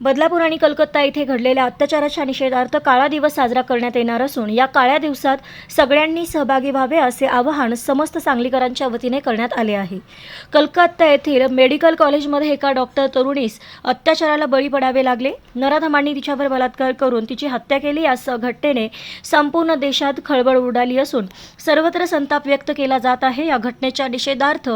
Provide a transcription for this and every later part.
बदलापूर आणि कलकत्ता येथे घडलेल्या अत्याचाराच्या निषेधार्थ काळा दिवस साजरा करण्यात येणार असून या काळ्या दिवसात सगळ्यांनी सहभागी व्हावे असे आवाहन समस्त सांगलीकरांच्या वतीने करण्यात आले आहे. कलकत्ता येथील मेडिकल कॉलेजमध्ये एका डॉक्टर तरुणीस अत्याचाराला बळी पडावे लागले. नराधमांनी तिच्यावर बलात्कार करून तिची हत्या केली. या घटनेने संपूर्ण देशात खळबळ उडाली असून सर्वत्र संताप व्यक्त केला जात आहे. या घटनेच्या निषेधार्थ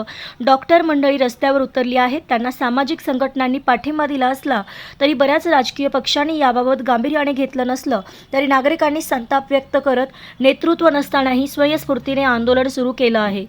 डॉक्टर मंडळी रस्त्यावर उतरली आहेत. त्यांना सामाजिक संघटनांनी पाठिंबा दिला असला तरी बऱ्याच राजकीय पक्षांनी याबाबत गांभीर्याने घेतलं नसलं तरी नागरिकांनी संताप व्यक्त करत नेतृत्व नसतानाही स्वयंस्फूर्तीने आंदोलन सुरू केलं आहे.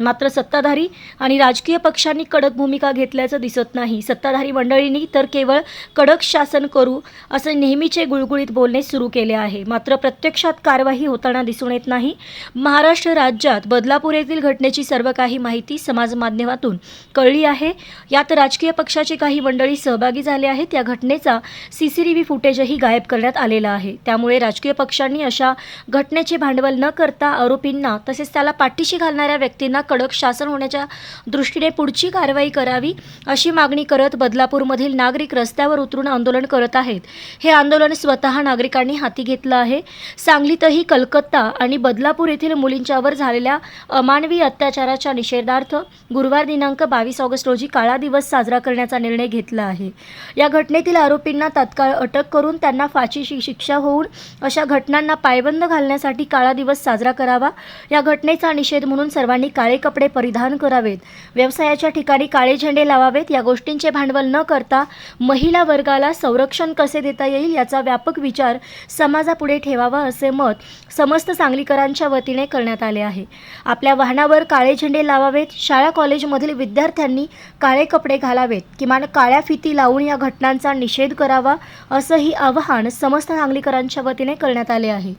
मात्र सत्ताधारी आणि राजकीय पक्षांनी कडक भूमिका घेतल्याचं दिसत नाही. सत्ताधारी मंडळींनी तर केवळ कडक शासन करू असे नेहमीचे गुळगुळीत बोलणे सुरू केले आहे. मात्र प्रत्यक्षात कारवाई होताना दिसून येत नाही. महाराष्ट्र राज्यात बदलापूर येथील घटनेची सर्व काही माहिती समाज माध्यमातून कळली आहे. यात राजकीय पक्षाचे काही मंडळी सहभागी झाले आहेत. या घटनेचा सी सी टी व्ही फुटेजही गायब करण्यात आलेला आहे. त्यामुळे राजकीय पक्षांनी अशा घटनेचे भांडवल न करता आरोपींना तसेच त्याला पाठीशी घालणाऱ्या व्यक्तींना कडक शासन होण्याच्या दृष्टीने पुढची कारवाई करावी अशी मागणी करत बदलापूरमधील नागरिक रस्त्यावर उतरून आंदोलन करत आहेत. हे आंदोलन स्वतः नागरिकांनी हाती घेतलं आहे. सांगलीतही कलकत्ता आणि बदलापूर येथील मुलींच्यावर झालेल्या अमानवी अत्याचाराच्या निषेधार्थ गुरुवार दिनांक बावीस ऑगस्ट रोजी काळा दिवस साजरा करण्याचा निर्णय घेतला आहे. या घटनेतील आरोपींना तात्काळ अटक करून त्यांना फाशीची शिक्षा होऊन अशा घटनांना पायबंद घालण्यासाठी काळा दिवस साजरा करावा. या घटनेचा निषेध म्हणून सर्वांनी काळे कपडे परिधान करावेत. व्यवसायाच्या ठिकाणी काळे झेंडे लावावेत. या गोष्टींचे भांडवल न करता महिला वर्गाला संरक्षण कसे देता येईल याचा व्यापक विचार समाजापुढे ठेवावा असे मत समस्त सांगलीकरांच्या वतीने करण्यात आले आहे. आपल्या वाहनावर काळे झेंडे लावावेत. शाळा कॉलेजमधील विद्यार्थ्यांनी काळे कपडे घालावेत. किमान काळ्या फिती लावून या घटनांचा निषेध करावा असंही आवाहन समस्त सांगलीकरांच्या वतीने करण्यात आले आहे.